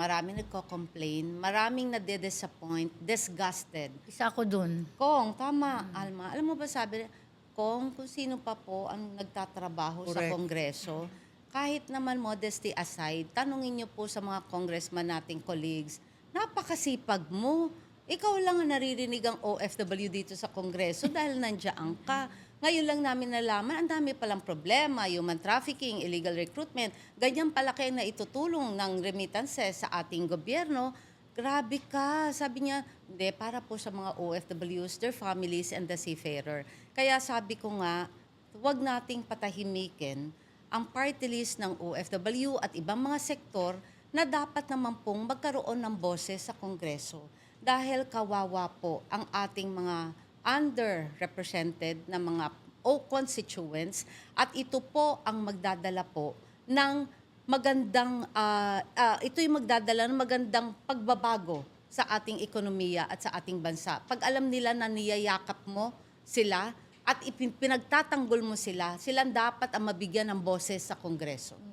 Marami nagko-complain, maraming nade-disappoint, disgusted. Isa ako dun. Kong, tama, Alma. Alam mo ba sabi, Kong, kung sino pa po ang nagtatrabaho sa Correct. Kongreso, kahit naman modesty aside, tanungin niyo po sa mga congressman nating colleagues, napakasipag mo. Ikaw lang ang naririnig ang OFW dito sa Kongreso dahil nandiyan ka. Ngayon lang namin nalaman, ang dami palang problema, human trafficking, illegal recruitment, ganyan palaki na itutulong ng remittances sa ating gobyerno. Grabe ka. Sabi niya, hindi, para po sa mga OFWs, their families, and the seafarer. Kaya sabi ko nga, huwag nating patahimikin ang party list ng OFW at ibang mga sektor na dapat naman pong magkaroon ng boses sa Kongreso. Dahil kawawa po ang ating mga underrepresented na mga o constituents at ito po ang magdadala po ng magandang ah, ah, ito yung magdadala ng magandang pagbabago sa ating ekonomiya at sa ating bansa. Pag alam nila na niyayakap mo sila at pinagtatanggol mo sila, silang dapat ang mabigyan ng boses sa Kongreso.